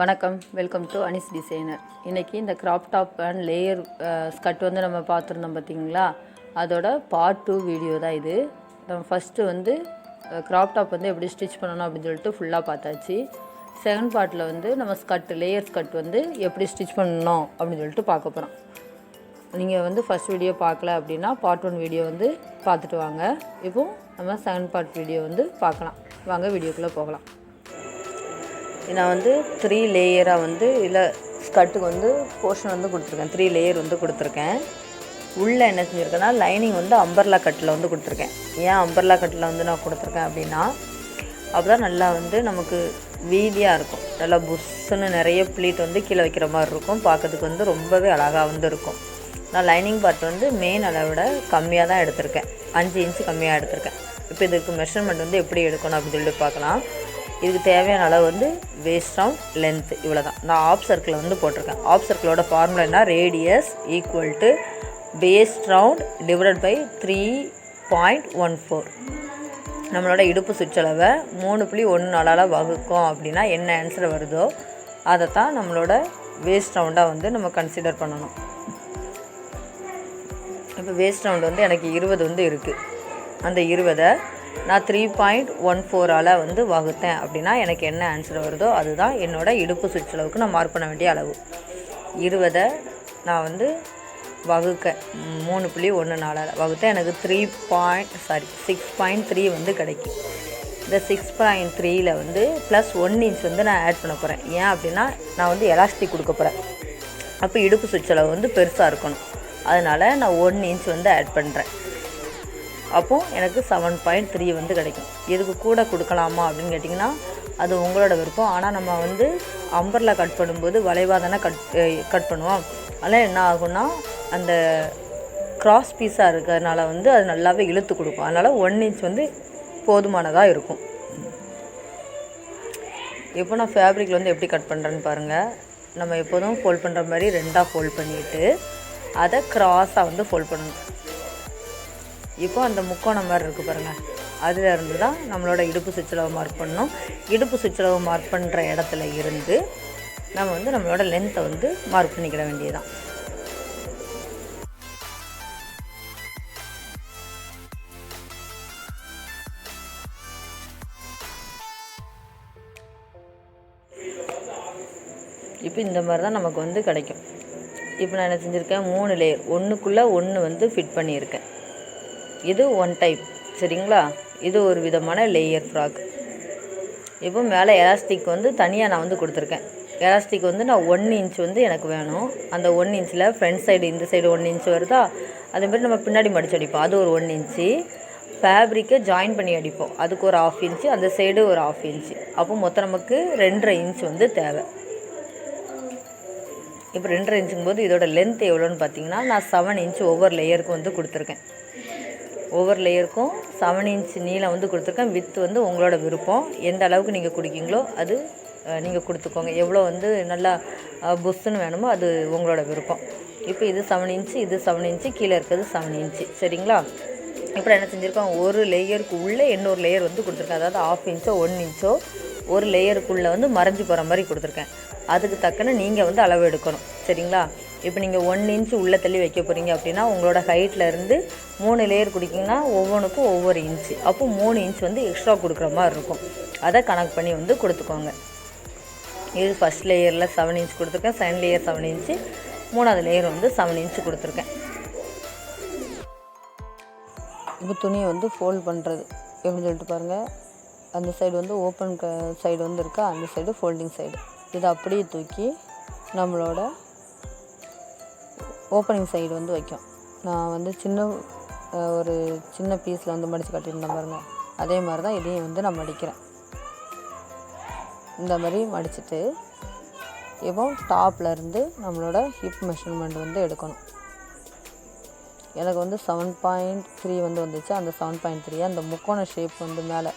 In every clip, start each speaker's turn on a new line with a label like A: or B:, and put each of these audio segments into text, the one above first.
A: வணக்கம். Welcome to Anis designer இன்றைக்கி இந்த crop top and layer skirt வந்து நம்ம பார்த்துருந்தோம் பார்த்தீங்களா? அதோட பார்ட் டூ வீடியோ தான் இது. நம்ம ஃபஸ்ட்டு வந்து க்ராப் டாப் வந்து எப்படி ஸ்டிச் பண்ணணும் அப்படின்னு சொல்லிட்டு ஃபுல்லாக பார்த்தாச்சு. செகண்ட் பார்ட்டில் வந்து நம்ம ஸ்கர்ட் லேயர் ஸ்கர்ட் வந்து எப்படி ஸ்டிச் பண்ணணும் அப்படின்னு சொல்லிட்டு பார்க்க போகிறோம் நீங்கள் வந்து ஃபஸ்ட் வீடியோ பார்க்கல அப்படின்னா பார்ட் ஒன் வீடியோ வந்து பார்த்துட்டு வாங்க. இப்போது நம்ம செகண்ட் பார்ட் வீடியோ வந்து பார்க்கலாம். வாங்க வீடியோக்குள்ளே போகலாம். நான் வந்து த்ரீ லேயராக வந்து இல்லை ஸ்கர்ட்டுக்கு வந்து போர்ஷன் வந்து கொடுத்துருக்கேன். த்ரீ லேயர் வந்து கொடுத்துருக்கேன். உள்ளே என்ன செஞ்சுருக்கேன்னா லைனிங் வந்து அம்பர்லா கட்டில் வந்து கொடுத்துருக்கேன். ஏன் அம்பர்லா கட்டில் வந்து நான் கொடுத்துருக்கேன் அப்படின்னா அப்போ தான் நல்லா வந்து நமக்கு வீதியாக இருக்கும். நல்லா புஷ்ஷுன்னு நிறைய ப்ளீட் வந்து கீழே வைக்கிற மாதிரி இருக்கும். பார்க்கறதுக்கு வந்து ரொம்பவே அழகாக வந்து இருக்கும். நான் லைனிங் பார்ட் வந்து மெயின் அளவிட கம்மியாக தான் எடுத்திருக்கேன். அஞ்சு இன்ச்சு கம்மியாக எடுத்திருக்கேன். இப்போ இதுக்கு மெஷர்மெண்ட் வந்து எப்படி எடுக்கணும் அப்படின்னு சொல்லிட்டு பார்க்கலாம். இதுக்கு தேவையான அளவு வந்து வேஸ்ட் ரவுண்ட் லென்த் இவ்வளோ தான் நான் ஆப் சர்க்கிளை வந்து போட்டிருக்கேன். ஆப் சர்க்கிளோட ஃபார்முலா என்ன? Radius equal to waist round divided by three point one four நம்மளோட இடுப்பு சுற்றளவை மூணு புள்ளி ஒன்று நாளால் வகுக்கும் அப்படின்னா என்ன ஆன்சர் வருதோ அதை தான் நம்மளோட வேஸ்ட் ரவுண்டாக வந்து நம்ம கன்சிடர் பண்ணணும். இப்போ வேஸ்ட் ரவுண்ட் வந்து எனக்கு இருபது வந்து இருக்குது அந்த இருபதை நான் த்ரீ பாயிண்ட் ஒன் ஃபோரால் வந்து வகுத்தேன். அப்படின்னா எனக்கு என்ன ஆன்சர் வருதோ அதுதான் என்னோடய இடுப்பு சுற்றளவுக்கு நான் மார்க் பண்ண வேண்டிய அளவு. இருபதை நான் வந்து வகுக்க மூணு புள்ளி ஒன்று நாலால் வகுத்தேன். எனக்கு three point sorry six point three வந்து கிடைக்கும். இந்த சிக்ஸ் பாயிண்ட் த்ரீயில் வந்து ப்ளஸ் ஒன் இன்ச் வந்து நான் ஆட் பண்ண போகிறேன் ஏன் அப்படின்னா நான் வந்து எலாஸ்டிக் கொடுக்க போகிறேன் அப்போ இடுப்பு சுற்றளவு வந்து பெருசாக இருக்கணும். அதனால் நான் ஒன் இன்ச் வந்து ஆட் பண்ணுறேன் அப்போது எனக்கு செவன் பாயிண்ட் த்ரீ வந்து கிடைக்கும். இதுக்கு கூட கொடுக்கலாமா அப்படின்னு கேட்டிங்கன்னா அது உங்களோட விருப்பம். ஆனால் நம்ம வந்து அம்பரில் கட் பண்ணும்போது வளைவாக தானே கட் கட் பண்ணுவோம். அதனால் என்ன ஆகும்னா அந்த கிராஸ் பீஸாக இருக்கிறதுனால வந்து அது நல்லாவே இழுத்து கொடுக்கும். அதனால் ஒன் இன்ச் வந்து போதுமானதாக இருக்கும். இப்போ நான் ஃபேப்ரிக்கில் வந்து எப்படி கட் பண்ணுறேன்னு பாருங்கள் நம்ம எப்போதும் ஃபோல்ட் பண்ணுற மாதிரி ரெண்டாக ஃபோல்ட் பண்ணிவிட்டு அதை க்ராஸாக வந்து ஃபோல்ட் பண்ணணும். இப்போ அந்த முக்கோணம் மாதிரி இருக்குது பாருங்கள் அதில் இருந்து தான் நம்மளோட இடுப்பு சுற்றளவு மார்க் பண்ணணும் இடுப்பு சுற்றளவு மார்க் பண்ணுற இடத்துல இருந்து நம்ம வந்து நம்மளோட லென்த்தை வந்து மார்க் பண்ணிக்கிட வேண்டியதுதான். இப்போ இந்த மாதிரி தான் நமக்கு வந்து கிடைக்கும். இப்போ நான் என்ன செஞ்சுருக்கேன்? மூணு லேயர் ஒன்றுக்குள்ளே ஒன்று வந்து ஃபிட் பண்ணியிருக்கேன். இது ஒன் டைப் சரிங்களா? இது ஒரு விதமான லேயர் ஃப்ராக் இப்போ மேலே எலாஸ்டிக் வந்து தனியாக நான் வந்து கொடுத்துருக்கேன். எலாஸ்டிக் வந்து நான் ஒன் இன்ச் வந்து எனக்கு வேணும். அந்த ஒன் இன்ச்சில் ஃப்ரண்ட் சைடு இந்த சைடு ஒன் இன்ச் வருதா? அதேமாதிரி நம்ம பின்னாடி மடிச்சு அடிப்போம். அது ஒரு ஒன் இன்ச்சு ஃபேப்ரிக்கை ஜாயின் பண்ணி அடிப்போம். அதுக்கு ஒரு ஆஃப் இன்ச்சு அந்த சைடு ஒரு ஆஃப் இன்ச்சு அப்போ மொத்தம் நமக்கு ரெண்டரை இன்ச் வந்து தேவை. இப்போ ரெண்டரை இன்ச்சுங்கும் போது இதோட லென்த் எவ்வளோன்னு பார்த்தீங்கன்னா நான் செவன் இன்ச் ஒவ்வொரு லேயருக்கும் வந்து கொடுத்துருக்கேன். ஒவ்வொரு லேயருக்கும் செவன் இன்ச் நீளம் வந்து கொடுத்துருக்கேன். வித்து வந்து உங்களோட விருப்பம். எந்த அளவுக்கு நீங்கள் குடிக்கீங்களோ அது நீங்கள் கொடுத்துக்கோங்க. எவ்வளோ வந்து நல்லா புஷ்ஷுன்னு வேணுமோ அது உங்களோட விருப்பம். இப்போ இது செவன் இன்ச்சு இது செவன் இன்ச்சு கீழே இருக்கிறது செவன் இன்ச்சு சரிங்களா? இப்போ என்ன செஞ்சுருக்கோம் ஒரு லேயருக்கு உள்ளே இன்னொரு லேயர் வந்து கொடுத்துருக்கேன். அதாவது ஆஃப் இன்ச்சோ ஒன் இன்ச்சோ ஒரு லேயருக்குள்ளே வந்து மறைஞ்சு போகிற மாதிரி கொடுத்துருக்கேன். அதுக்கு தக்கன நீங்கள் வந்து அளவு எடுக்கணும். சரிங்களா? இப்போ நீங்கள் ஒன் இன்ச் உள்ளே தள்ளி வைக்க போகிறீங்க அப்படின்னா உங்களோட ஹைட்டில் இருந்து மூணு லேயர் குடிக்கிங்கன்னா ஒவ்வொன்றுக்கும் ஒவ்வொரு இன்ச்சு அப்போ மூணு இன்ச் வந்து எக்ஸ்ட்ரா கொடுக்குற மாதிரி இருக்கும். அதை கணக்கு பண்ணி வந்து கொடுத்துக்கோங்க. இது ஃபஸ்ட் லேயரில் செவன் இன்ச் கொடுத்துருக்கேன். செகண்ட் லேயர் செவன் இன்ச்சு மூணாவது லேயர் வந்து செவன் இன்ச்சு கொடுத்துருக்கேன். இப்போ துணியை வந்து ஃபோல்ட் பண்ணுறது எப்படின்னு சொல்லிட்டு பாருங்கள் அந்த சைடு வந்து ஓப்பன் க சைடு வந்து இருக்கா. அந்த சைடு ஃபோல்டிங் சைடு இதை அப்படியே தூக்கி நம்மளோட ஓப்பனிங் சைடு வந்து வைக்கும். நான் வந்து சின்ன ஒரு சின்ன பீஸில் வந்து மடித்து கட்டியிருந்தேன் பாருங்கள் அதே மாதிரி தான் இதையும் வந்து நான் மடிக்கிறேன். இந்த மாதிரி மடிச்சுட்டு இப்போ டாப்லேருந்து நம்மளோட ஹிப் மெஷர்மெண்ட் வந்து எடுக்கணும். எனக்கு வந்து செவன் பாயிண்ட் த்ரீ வந்து வந்துச்சு. அந்த செவன் பாயிண்ட் த்ரீ அந்த முக்கோண ஷேப் வந்து மேலே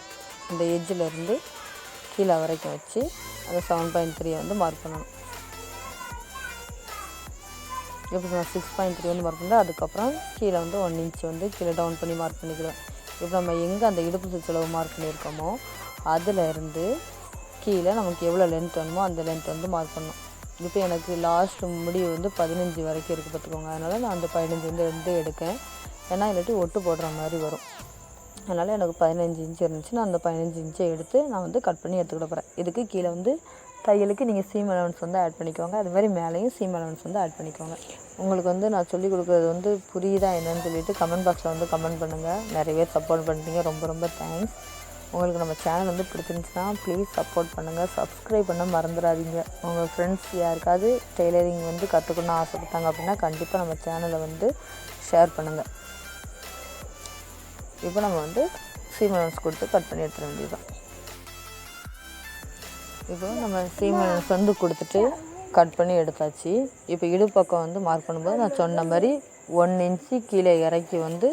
A: இந்த எஜ்ஜில் இருந்து கீழே வரைக்கும் வச்சு அந்த செவன் பாயிண்ட் த்ரீயை வந்து மார்க் பண்ணணும். இப்போ நான் சிக்ஸ் பாயிண்ட் த்ரீ வந்து மார்க் பண்ணுறேன் அதுக்கப்புறம் கீழே வந்து ஒன் இன்ச் வந்து கீழே டவுன் பண்ணி மார்க் பண்ணிக்கிறேன் இப்போ நம்ம எங்கே அந்த இடுப்பு சுற்றளவு மார்க் பண்ணியிருக்கோமோ அதில் இருந்து கீழே நமக்கு எவ்வளோ லென்த் வேணுமோ அந்த லென்த் வந்து மார்க் பண்ணணும். இப்போ எனக்கு லாஸ்ட் முடிவு வந்து பதினஞ்சு வரைக்கும் இருக்குது பார்த்துக்கோங்க. அதனால் நான் அந்த பதினஞ்சு வந்து ரெண்டு எடுக்கேன். ஏன்னா இல்லாட்டி ஒட்டு போடுற மாதிரி வரும். அதனால் எனக்கு பதினஞ்சு இன்ச்சு இருந்துச்சு நான் அந்த பதினஞ்சு இன்ச்சை எடுத்து நான் வந்து கட் பண்ணி எடுத்துக்கிட போகிறேன் இதுக்கு கீழே வந்து தையலுக்கு நீங்கள் சீம் அலவன்ஸ் வந்து ஆட் பண்ணிக்கோங்க. அது மாதிரி மேலேயும் சீம் அலவன்ஸ் வந்து ஆட் பண்ணிக்கோங்க. உங்களுக்கு வந்து நான் சொல்லிக் கொடுக்குறது வந்து புரியுதா என்னன்னு சொல்லிட்டு கமெண்ட் பாக்ஸில் வந்து கமெண்ட் பண்ணுங்கள் நிறைய பேர் சப்போர்ட் பண்ணிட்டீங்க ரொம்ப ரொம்ப தேங்க்ஸ் உங்களுக்கு நம்ம சேனல் வந்து பிடிச்சிருந்துச்சுன்னா ப்ளீஸ் சப்போர்ட் பண்ணுங்கள் சப்ஸ்கிரைப் பண்ண மறந்துடாதீங்க. உங்கள் ஃப்ரெண்ட்ஸ் யாருக்காவது டெய்லரிங் வந்து கற்றுக்கணும்னு ஆசைப்பட்டாங்க அப்படின்னா கண்டிப்பாக நம்ம சேனலை வந்து ஷேர் பண்ணுங்கள் இப்போ நம்ம வந்து சீமனஸ் கொடுத்து கட் பண்ணி எடுத்துட வேண்டியதுதான். இப்போ நம்ம சீமை வந்து கொடுத்துட்டு கட் பண்ணி எடுத்தாச்சு. இப்போ இடுப்பக்கம் வந்து மார்க் பண்ணும்போது நான் சொன்ன மாதிரி ஒன் இன்ச்சு கீழே இறக்கி வந்து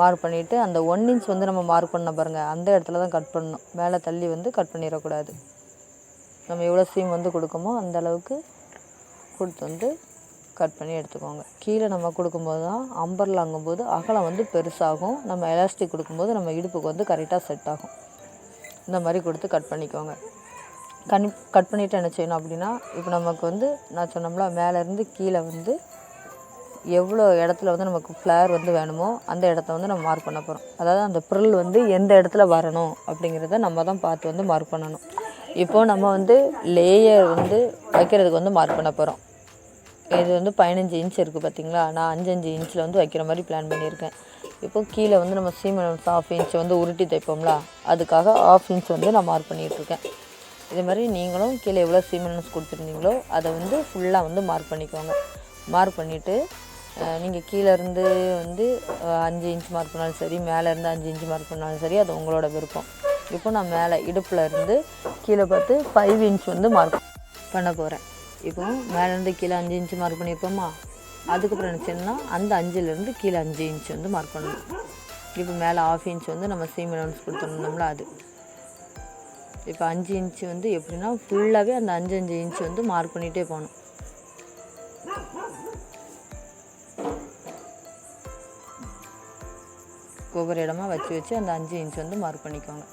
A: மார்க் பண்ணிவிட்டு அந்த ஒன் இன்ச் வந்து நம்ம மார்க் பண்ண பாருங்கள் அந்த இடத்துல தான் கட் பண்ணணும். மேலே தள்ளி வந்து கட் பண்ணிடக்கூடாது. நம்ம எவ்வளோ சீம் வந்து கொடுக்கமோ அந்த அளவுக்கு கொடுத்து வந்து கட் பண்ணி எடுத்துக்கோங்க. கீழே நம்ம கொடுக்கும்போது தான் அம்பர்லாங்கும்போது அகலம் வந்து பெருசாகும். நம்ம எலாஸ்டிக் கொடுக்கும்போது நம்ம இடுப்புக்கு வந்து கரெக்டாக செட் ஆகும். இந்த மாதிரி கொடுத்து கட் பண்ணிக்கோங்க. கனி கட் பண்ணிவிட்டு என்ன செய்யணும் அப்படின்னா இப்போ நமக்கு வந்து நான் சொன்னோம்ல மேலேருந்து கீழே வந்து எவ்வளோ இடத்துல வந்து நமக்கு ஃப்ளேர் வந்து வேணுமோ அந்த இடத்த வந்து நம்ம மார்க் பண்ண போகிறோம் அதாவது அந்த ப்ரில் வந்து எந்த இடத்துல வரணும் அப்படிங்கிறத நம்ம தான் பார்த்து வந்து மார்க் பண்ணணும். இப்போது நம்ம வந்து லேயர் வந்து வைக்கிறதுக்கு வந்து மார்க் பண்ண போகிறோம் இது வந்து பதினஞ்சு இன்ச் இருக்குது பார்த்தீங்களா நான் அஞ்சஞ்சு இன்ச்சில் வந்து வைக்கிற மாதிரி பிளான் பண்ணியிருக்கேன். இப்போ கீழே வந்து நம்ம சீமெண்ட் ஆஃப் இன்ச் வந்து உருட்டி தைப்போம்ல அதுக்காக ஆஃப் இன்ச் வந்து நான் மார்க் பண்ணிகிட்ருக்கேன் இது மாதிரி நீங்களும் கீழே எவ்வளோ சீமெண்ட்ஸ் கொடுத்துருந்தீங்களோ அதை வந்து ஃபுல்லாக வந்து மார்க் பண்ணிக்கோங்க. மார்க் பண்ணிவிட்டு நீங்கள் கீழேருந்து வந்து அஞ்சு இன்ச் மார்க் பண்ணாலும் சரி மேலேருந்து அஞ்சு இன்ச் மார்க் பண்ணாலும் சரி அது உங்களோட விருப்பம். இப்போ நான் மேலே இடுப்பில் இருந்து கீழே பார்த்து ஃபைவ் இன்ச் வந்து மார்க் பண்ண போகிறேன் இப்போ மேலேருந்து கீழே அஞ்சு இன்ச் மார்க் பண்ணியிருப்போமா? அதுக்கப்புறம் என்ன அந்த அஞ்சுலேருந்து கீழே அஞ்சு இன்ச் வந்து மார்க் பண்ணணும். இப்போ மேலே ஆஃப் இன்ச் வந்து நம்ம சீம் கொடுத்துருந்தோம்ல அது. இப்போ அஞ்சு இன்ச்சு வந்து எப்படின்னா ஃபுல்லாகவே அந்த அஞ்சு அஞ்சு இன்ச்சு வந்து மார்க் பண்ணிகிட்டே போகணும். ஒவ்வொரு இடமா வச்சு வச்சு அந்த அஞ்சு இன்ச் வந்து மார்க் பண்ணிக்கோங்க.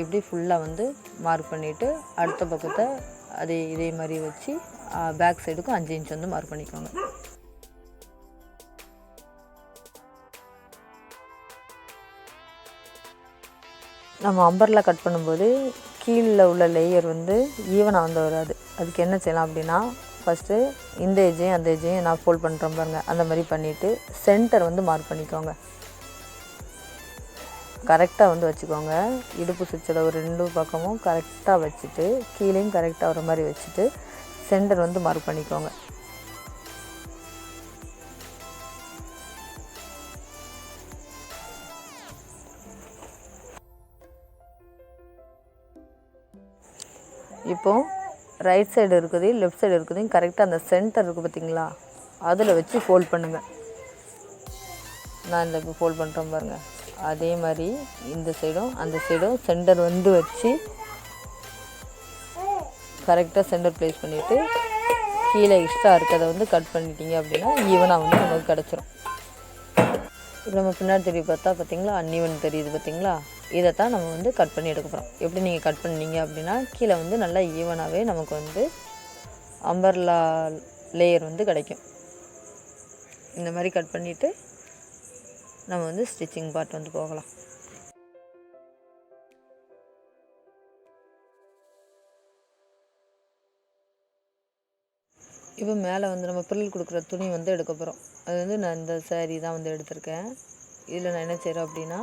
A: இப்படி ஃபுல்லாக வந்து மார்க் பண்ணிவிட்டு அடுத்த பக்கத்தை அதே இதே மாதிரி வச்சு பேக் சைடுக்கும் அஞ்சு இன்ச் வந்து மார்க் பண்ணிக்கோங்க. நம்ம அம்பரில் கட் பண்ணும்போது கீழே உள்ள லேயர் வந்து ஈவனாக வந்து வராது. அதுக்கு என்ன செய்யலாம் அப்படின்னா ஃபஸ்ட்டு இந்த ஏஜையும் அந்த ஏஜையும் நான் ஃபோல்ட் பண்ணுறோம் பாருங்க. அந்த மாதிரி பண்ணிவிட்டு சென்டர் வந்து மார்க் பண்ணிக்கோங்க. கரெக்டாக வந்து வச்சுக்கோங்க. இடுப்பு சுவிட்சில் ஒரு ரெண்டு பக்கமும் கரெக்டாக வச்சுட்டு கீழேயும் கரெக்டாக வர மாதிரி வச்சுட்டு சென்டர் வந்து மார்க் பண்ணிக்கோங்க. இப்போ ரைட் சைடு இருக்குது லெஃப்ட் சைடு இருக்குதையும் கரெக்டாக அந்த சென்டர் இருக்குது பார்த்தீங்களா அதில் வச்சு ஃபோல்ட் பண்ணுங்கள் நான் இந்த ஃபோல்ட் பண்ணுறேன் பாருங்கள் அதே மாதிரி இந்த சைடும் அந்த சைடும் சென்டர் வந்து வச்சு கரெக்டாக சென்டர் ப்ளேஸ் பண்ணிவிட்டு கீழே எக்ஸ்ட்ரா இருக்கிறத வந்து கட் பண்ணிட்டீங்க அப்படின்னா ஈவனாக வந்து நமக்கு கிடச்சிரும். இப்போ நம்ம பின்னாடி தெரிய பார்த்தா பார்த்தீங்களா அன்னிவன் தெரியுது பார்த்தீங்களா இதைத்தான் நம்ம வந்து கட் பண்ணி எடுக்க போகிறோம் எப்படி நீங்கள் கட் பண்ணீங்க அப்படின்னா கீழே வந்து நல்லா ஈவனாகவே நமக்கு வந்து அம்பர்லா லேயர் வந்து கிடைக்கும். இந்த மாதிரி கட் பண்ணிவிட்டு நம்ம வந்து ஸ்டிச்சிங் பார்ட் வந்து போகலாம். இப்போ மேலே வந்து நம்ம பிரில் கொடுக்குற துணி வந்து எடுக்க போகிறோம் அது வந்து நான் இந்த சேரீ தான் வந்து எடுத்திருக்கேன். இதில் நான் என்ன செய்கிறேன் அப்படின்னா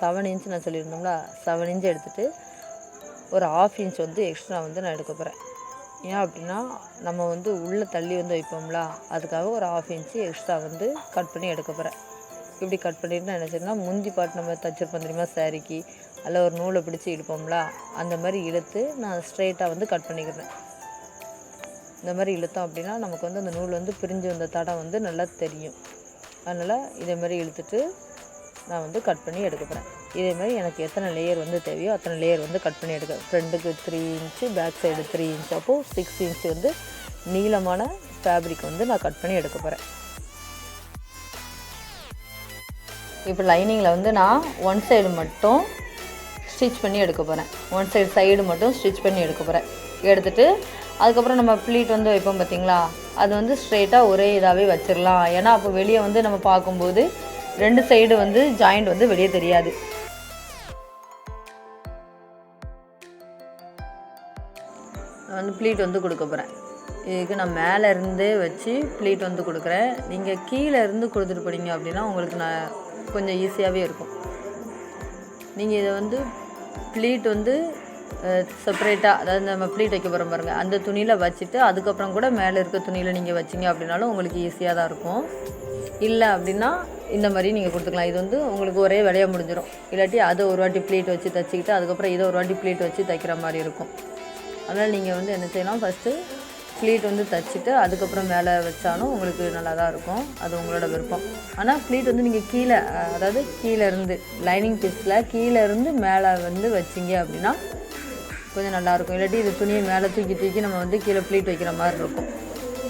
A: செவன் இன்ச் நான் சொல்லியிருந்தோம்ல செவன் இன்ச் எடுத்துகிட்டு ஒரு ஆஃப் இன்ச் வந்து எக்ஸ்ட்ரா வந்து நான் எடுக்க போகிறேன் ஏன் அப்படின்னா நம்ம வந்து உள்ளே தள்ளி வந்து வைப்போம்ல அதுக்காக ஒரு ஆஃப் இன்ச்சு எக்ஸ்ட்ரா வந்து கட் பண்ணி எடுக்க போகிறேன் இப்படி கட் பண்ணிட்டு நான் என்ன செய்யணும்னா முந்தி பாட்டு நம்ம தச்சிருப்போம் தெரியுமா சாரிக்கு அதில் ஒரு நூலை பிடிச்சி இழுப்போம்ல அந்த மாதிரி இழுத்து நான் ஸ்ட்ரெயிட்டாக வந்து கட் பண்ணிக்கிறேன். இந்த மாதிரி இழுத்தோம் அப்படின்னா நமக்கு வந்து அந்த நூல் வந்து பிரிஞ்சு வந்த தடம் வந்து நல்லா தெரியும். அதனால் இதே மாதிரி இழுத்துட்டு நான் வந்து கட் பண்ணி எடுக்க போகிறேன் இதே மாதிரி எனக்கு எத்தனை லேயர் வந்து தேவையோ அத்தனை லேயர் வந்து கட் பண்ணி எடுக்க ஃப்ரண்ட்டுக்கு three inch back side three inch அப்போது சிக்ஸ் இன்ச் வந்து நீளமான ஃபேப்ரிக் வந்து நான் கட் பண்ணி எடுக்க போகிறேன் இப்போ லைனிங்கில் வந்து நான் ஒன் சைடு மட்டும் ஸ்டிச் பண்ணி எடுக்க போகிறேன் ஒன் சைடு சைடு மட்டும் ஸ்டிச் பண்ணி எடுக்க போகிறேன் எடுத்துட்டு அதுக்கப்புறம் நம்ம ப்ளீட் வந்து வைப்போம் பார்த்தீங்களா அது வந்து ஸ்ட்ரெயிட்டாக ஒரே இதாகவே வச்சிடலாம் ஏன்னா அப்போ வெளியே வந்து நம்ம பார்க்கும்போது ரெண்டு சைடு வந்து ஜாயிண்ட் வந்து வெளியே தெரியாது. நான் வந்து ப்ளீட் வந்து கொடுக்க போகிறேன் இதுக்கு நான் மேலே இருந்தே வச்சு ப்ளீட் வந்து கொடுக்குறேன். நீங்கள் கீழே இருந்து கொடுத்துட்டு போனீங்க அப்படின்னா உங்களுக்கு நான் கொஞ்சம் ஈஸியாகவே இருக்கும். நீங்கள் இதை வந்து ப்ளீட் வந்து செப்பரேட்டாக அதாவது நம்ம ப்ளீட் வைக்க போகிறோம் பாருங்கள் அந்த துணியில் வச்சுட்டு அதுக்கப்புறம் கூட மேலே இருக்க துணியில் நீங்கள் வச்சிங்க அப்படின்னாலும் உங்களுக்கு ஈஸியாக தான் இருக்கும். இல்லை அப்படின்னா இந்த மாதிரி நீங்கள் கொடுத்துக்கலாம். இது வந்து உங்களுக்கு ஒரே விலையாக முடிஞ்சிடும் இல்லாட்டி அதை ஒரு வாட்டி ப்ளீட் வச்சு தைச்சிக்கிட்டு அதுக்கப்புறம் இதை ஒரு வாட்டி ப்ளீட் வச்சு தைக்கிற மாதிரி இருக்கும். அதனால் நீங்கள் வந்து என்ன செய்யலாம்? ஃபஸ்ட்டு ப்ளீட் வந்து தைச்சிட்டு அதுக்கப்புறம் மேலே வச்சாலும் உங்களுக்கு நல்லா தான் இருக்கும். அது உங்களோட விருப்பம். ஆனால் ப்ளீட் வந்து நீங்கள் கீழே அதாவது கீழே இருந்து லைனிங் பீஸில் கீழே இருந்து மேலே வந்து வச்சிங்க அப்படின்னா கொஞ்சம் நல்லாயிருக்கும் இல்லாட்டி இது துணியை மேலே தூக்கி தூக்கி நம்ம வந்து கீழே ப்ளீட் வைக்கிற மாதிரி இருக்கும்.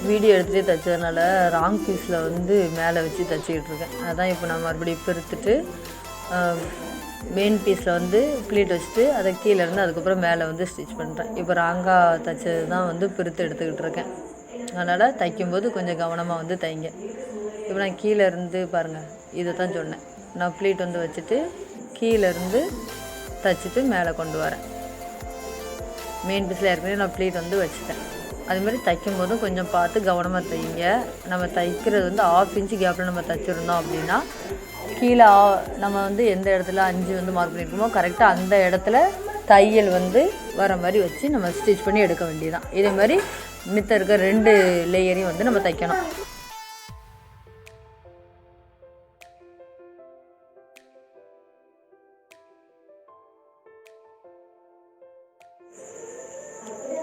A: வீடியோ எடுத்துகிட்டே தைச்சதுனால ராங் பீஸில் வந்து மேலே வச்சு தைச்சிக்கிட்டு இருக்கேன். அதான் இப்போ நான் மறுபடியும் பிரித்துட்டு மெயின் பீஸில் வந்து ப்ளீட் வச்சுட்டு அதை கீழே இருந்து அதுக்கப்புறம் மேலே வந்து ஸ்டிச் பண்ணுறேன் இப்போ ராங்காக தைச்சது தான் வந்து பிரித்து எடுத்துக்கிட்டு இருக்கேன். அதனால் தைக்கும்போது கொஞ்சம் கவனமாக வந்து தைங்க. இப்போ நான் கீழே இருந்து பாருங்கள் இதை தான் சொன்னேன். நான் ப்ளீட் வந்து வச்சுட்டு கீழே இருந்து தைச்சிட்டு மேலே கொண்டு வரேன். மெயின் பீஸில் ஏற்கனவே நான் ப்ளீட் வந்து வச்சுட்டேன். அது மாதிரி தைக்கும் போதும் கொஞ்சம் பார்த்து கவனமாக தைங்க. நம்ம தைக்கிறது வந்து ஆஃப் இன்ச்சு கேப்பில் நம்ம தைச்சிருந்தோம் அப்படின்னா கீழே ஆ- நம்ம வந்து எந்த இடத்துல அஞ்சு வந்து மார்க் பண்ணியிருக்கோமோ கரெக்டாக அந்த இடத்துல தையல் வந்து வர மாதிரி வச்சு நம்ம ஸ்டிச் பண்ணி எடுக்க வேண்டியதுதான். இதே மாதிரி மித்த இருக்க ரெண்டு லேயரையும் வந்து நம்ம தைக்கணும்.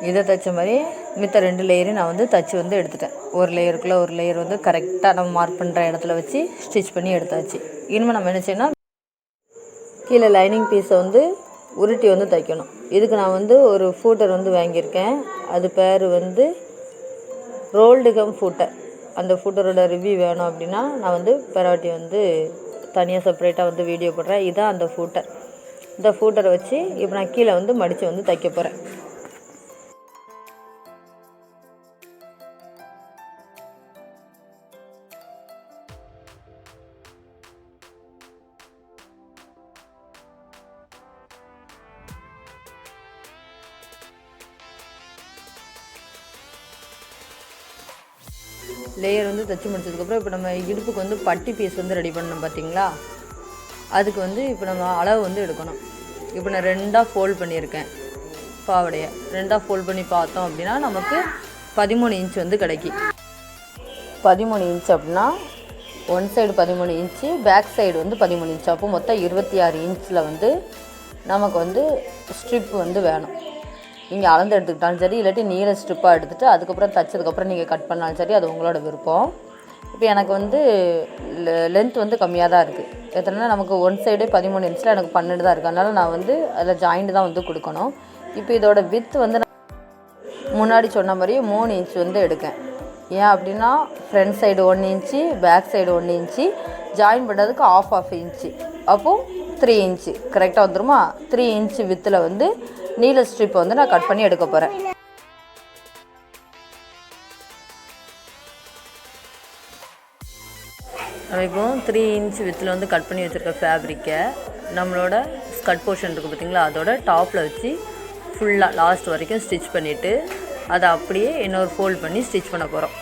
A: இதை தைச்ச மாதிரி மித்த ரெண்டு லேயரையும் நான் வந்து தச்சு வந்து எடுத்துட்டேன். ஒரு லேயருக்குள்ளே ஒரு லேயர் வந்து கரெக்டாக நம்ம மார்க் பண்ணுற இடத்துல வச்சு ஸ்டிச் பண்ணி எடுத்தாச்சு. இனிமேல் நம்ம என்ன செய்யணும்? கீழே லைனிங் பீஸை வந்து உருட்டி வந்து தைக்கணும். இதுக்கு நான் வந்து ஒரு ஃபூட்டர் வந்து வாங்கியிருக்கேன். அது பேர் வந்து ரோல்டு கம் ஃபூட்டர் அந்த ஃபூட்டரோட ரிவ்யூ வேணும் அப்படின்னா நான் வந்து பெராட்டி வந்து தனியாக செப்பரேட்டாக வந்து வீடியோ போடுறேன். இதுதான் அந்த ஃபூட்டர் இந்த ஃபூட்டரை வச்சு இப்போ நான் கீழே வந்து மடித்து வந்து தைக்க போகிறேன் தைச்சி முடிச்சதுக்கப்புறம் இப்போ நம்ம இடுப்புக்கு வந்து பட்டி பீஸ் வந்து ரெடி பண்ணணும் பார்த்தீங்களா அதுக்கு வந்து இப்போ நம்ம அளவு வந்து எடுக்கணும். இப்போ நான் ரெண்டாக ஃபோல்ட் பண்ணியிருக்கேன் பாவடையை. ரெண்டாக ஃபோல்ட் பண்ணி பார்த்தோம் அப்படின்னா நமக்கு பதிமூணு இன்ச் வந்து கிடைக்கும். பதிமூணு இன்ச் அப்படின்னா ஒன் சைடு பதிமூணு இன்ச்சு பேக் சைடு வந்து பதிமூணு இன்ச் அப்போ மொத்தம் இருபத்தி ஆறு இன்ச்சில் வந்து நமக்கு வந்து ஸ்ட்ரிப் வந்து வேணும். நீங்கள் அளந்து எடுத்துக்கிட்டாலும் சரி இல்லாட்டி நீல ஸ்ட்ரிப்பாக எடுத்துகிட்டு அதுக்கப்புறம் தைச்சதுக்கப்புறம் நீங்கள் கட் பண்ணாலும் சரி அது உங்களோட விருப்பம். இப்போ எனக்கு வந்து லென்த் வந்து கம்மியாக தான் இருக்குது எத்தனைனா நமக்கு ஒன் சைடே பதிமூணு இன்ச்சில் எனக்கு பன்னெண்டு தான் இருக்குது அதனால் நான் வந்து அதில் ஜாயிண்ட் தான் வந்து கொடுக்கணும். இப்போ இதோட வித் வந்து நான் முன்னாடி சொன்ன மாதிரியே மூணு இன்ச் வந்து எடுக்கேன். ஏன் அப்படின்னா front side one inch back side one inch join பண்ணுறதுக்கு ஆஃப் ஆஃப் இன்ச்சு அப்போது த்ரீ இன்ச்சு கரெக்டாக வந்துருமா? த்ரீ இன்ச்சு வித்தில் வந்து நீல ஸ்ட்ரிப் வந்து நான் கட் பண்ணி எடுக்க போகிறேன் நம்ம இப்போ த்ரீ இன்ச் வித்தில் வந்து கட் பண்ணி வச்சுருக்க ஃபேப்ரிக்கை நம்மளோட கட் போர்ஷன் இருக்குது பார்த்தீங்களா அதோட டாப்பில் வச்சு ஃபுல்லாக லாஸ்ட் வரைக்கும் ஸ்டிச் பண்ணிவிட்டு அதை அப்படியே இன்னொரு ஃபோல்ட் பண்ணி ஸ்டிச் பண்ண போகிறோம்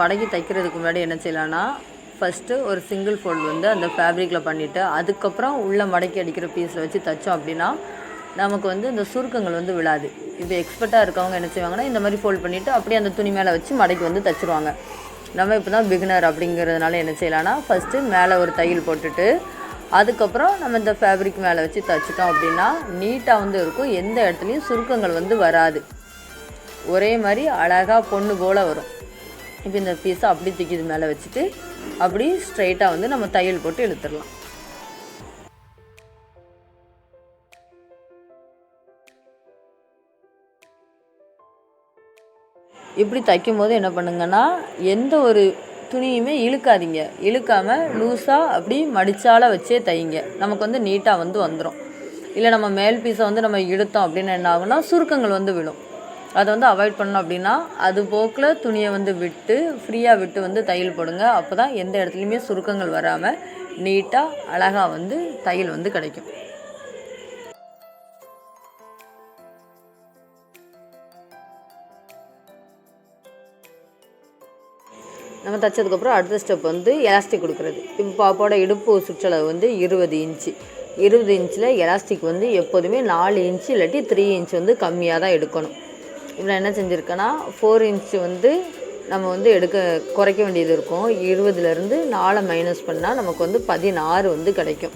A: மடக்கி தைக்கிறதுக்கு முன்னாடி என்ன செய்யலான்னா ஃபஸ்ட்டு ஒரு சிங்கிள் ஃபோல்டு வந்து அந்த ஃபேப்ரிக்கில் பண்ணிவிட்டு அதுக்கப்புறம் உள்ளே மடக்கி அடிக்கிற பீஸில் வச்சு தைச்சோம் அப்படின்னா நமக்கு வந்து இந்த சுருக்கங்கள் வந்து விழாது. இப்போ எக்ஸ்பர்ட்டாக இருக்கவங்க என்ன செய்வாங்கன்னா இந்த மாதிரி ஃபோல்ட் பண்ணிவிட்டு அப்படியே அந்த துணி மேலே வச்சு மடக்கி வந்து தைச்சிருவாங்க. நம்ம இப்போ தான் பிகினர் அப்படிங்கிறதுனால என்ன செய்யலான்னா ஃபஸ்ட்டு மேலே ஒரு தையல் போட்டுட்டு அதுக்கப்புறம் நம்ம இந்த ஃபேப்ரிக் மேலே வச்சு தைச்சிட்டோம் அப்படின்னா நீட்டாக வந்து இருக்கும் எந்த இடத்துலையும் சுருக்கங்கள் வந்து வராது. ஒரே மாதிரி அழகாக பொண்ணு போல் வரும். இப்போ இந்த பீஸை அப்படி தூக்கி மேலே வச்சுட்டு அப்படி ஸ்ட்ரைட்டாக வந்து நம்ம தையல் போட்டு இழுத்துடலாம். இப்படி தைக்கும்போது என்ன பண்ணுங்கன்னா எந்த ஒரு துணியுமே இழுக்காதீங்க. இழுக்காமல் லூஸாக அப்படி மடிச்சால வச்சே தையுங்க நமக்கு வந்து நீட்டாக வந்து வந்துடும் இல்லை நம்ம மேல் பீஸை வந்து நம்ம இழுத்தோம் அப்படின்னு என்ன ஆகுனா சுருக்கங்கள் வந்து விழும். அதை வந்து அவாய்ட் பண்ணோம் அப்படின்னா அது போக்கில் துணியை வந்து விட்டு ஃப்ரீயாக விட்டு வந்து தையல் போடுங்க. அப்போ தான் எந்த இடத்துலையுமே சுருக்கங்கள் வராமல் நீட்டாக அழகாக வந்து தையல் வந்து கிடைக்கும். நம்ம தைச்சதுக்கப்புறம் அடுத்த ஸ்டெப் வந்து எலாஸ்டிக் கொடுக்குறது. இப்போ பாப்போட இடுப்பு சுற்றளவு வந்து இருபது இன்ச்சு. இருபது இன்ச்சில் எலாஸ்டிக் வந்து எப்போதுமே நாலு இன்ச்சு இல்லாட்டி த்ரீ இன்ச் வந்து கம்மியாக தான் எடுக்கணும். இதில் என்ன செஞ்சுருக்கேன்னா ஃபோர் இன்ச்சு வந்து நம்ம வந்து எடுக்க குறைக்க வேண்டியது இருக்கும். இருபதுலேருந்து நாலை மைனஸ் பண்ணால் நமக்கு வந்து பதினாறு வந்து கிடைக்கும்.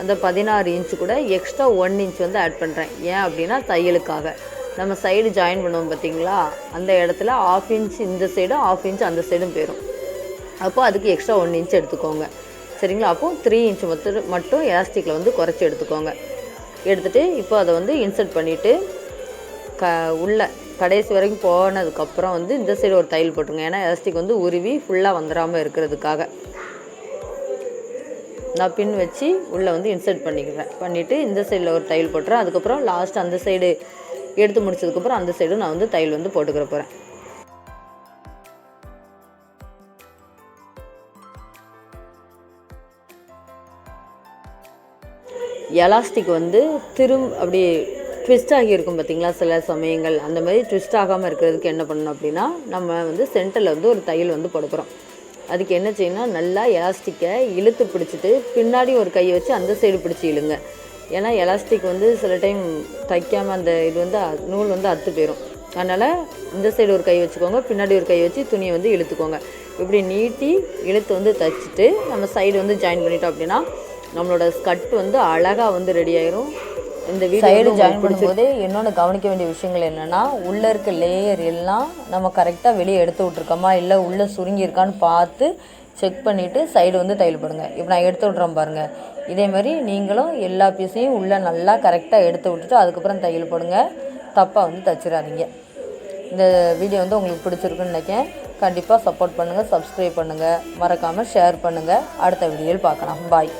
A: அந்த பதினாறு இன்ச்சு கூட எக்ஸ்ட்ரா ஒன் இன்ச் வந்து ஆட் பண்ணுறேன் ஏன் அப்படின்னா தையலுக்காக. நம்ம சைடு ஜாயின் பண்ணுவோம் பார்த்தீங்களா? அந்த இடத்துல ஆஃப் இன்ச் இந்த சைடும் ஆஃப் இன்ச் அந்த சைடும் போயிடும் அப்போ அதுக்கு எக்ஸ்ட்ரா ஒன் இன்ச் எடுத்துக்கோங்க. சரிங்களா? அப்போ த்ரீ இன்ச் மட்டும் மட்டும் எலாஸ்டிக்கில் வந்து குறைச்சி எடுத்துக்கோங்க. எடுத்துகிட்டு இப்போ அதை வந்து இன்சர்ட் பண்ணிவிட்டு க உள்ள கடைசி வரைக்கும் போனதுக்கப்புறம் வந்து இந்த சைடு ஒரு தையல் போட்டுருங்க. ஏன்னா எலாஸ்டிக் வந்து உருவி ஃபுல்லாக வந்துடாமல் இருக்கிறதுக்காக. நான் பின் வச்சு உள்ளே வந்து இன்சர்ட் பண்ணிக்கிறேன். பண்ணிவிட்டு இந்த சைடில் ஒரு தையல் போட்டுறேன். அதுக்கப்புறம் லாஸ்ட் அந்த சைடு எடுத்து முடிச்சதுக்கப்புறம் அந்த சைடும் நான் வந்து தையல் வந்து போட்டுக்கிற போகிறேன் எலாஸ்டிக் வந்து திரும் அப்படி ட்விஸ்ட் ஆகியிருக்கும் பார்த்தீங்களா சில சமயங்கள் அந்த மாதிரி ட்விஸ்ட் ஆகாமல் இருக்கிறதுக்கு என்ன பண்ணணும் அப்படின்னா நம்ம வந்து சென்டரில் வந்து ஒரு தையல் வந்து படுக்கிறோம் அதுக்கு என்ன செய்யணும்னா நல்லா எலாஸ்டிக்கை இழுத்து பிடிச்சிட்டு பின்னாடி ஒரு கையை வச்சு அந்த சைடு பிடிச்சி இழுங்க. ஏன்னா எலாஸ்டிக் வந்து சில டைம் தைக்காமல் அந்த இது வந்து அ- நூல் வந்து அத்து போயிடும் அதனால் இந்த சைடு ஒரு கை வச்சுக்கோங்க பின்னாடி ஒரு கை வச்சு துணியை வந்து இழுத்துக்கோங்க. இப்படி நீட்டி இழுத்து வந்து தைச்சிட்டு நம்ம சைடு வந்து ஜாயின் பண்ணிட்டோம் அப்படின்னா நம்மளோட ஸ்கட் வந்து அழகாக வந்து ரெடி ஆயிரும். இந்த சைடு ஜாயின் பண்ணும்போது இன்னொன்று கவனிக்க வேண்டிய விஷயங்கள் என்னென்னா உள்ளே இருக்க லேயர் எல்லாம் நம்ம கரெக்டாக வெளியே எடுத்து விட்ருக்கோமா இல்லை உள்ளே சுருங்கி இருக்கான்னு பார்த்து செக் பண்ணிவிட்டு சைடு வந்து தையல் போடுங்க. இப்போ நான் எடுத்து விட்றேன் பாருங்கள் இதே மாதிரி நீங்களும் எல்லா பீஸையும் உள்ளே நல்லா கரெக்டாக எடுத்து விட்டுட்டு அதுக்கப்புறம் தையல் போடுங்க. தப்பாக வந்து தச்சிடாதீங்க. இந்த வீடியோ வந்து உங்களுக்கு பிடிச்சிருக்குன்னு நினைக்கிறேன். கண்டிப்பாக சப்போர்ட் பண்ணுங்கள் சப்ஸ்கிரைப் பண்ணுங்கள் மறக்காமல் ஷேர் பண்ணுங்கள் அடுத்த வீடியோவில் பார்க்கலாம். பாய்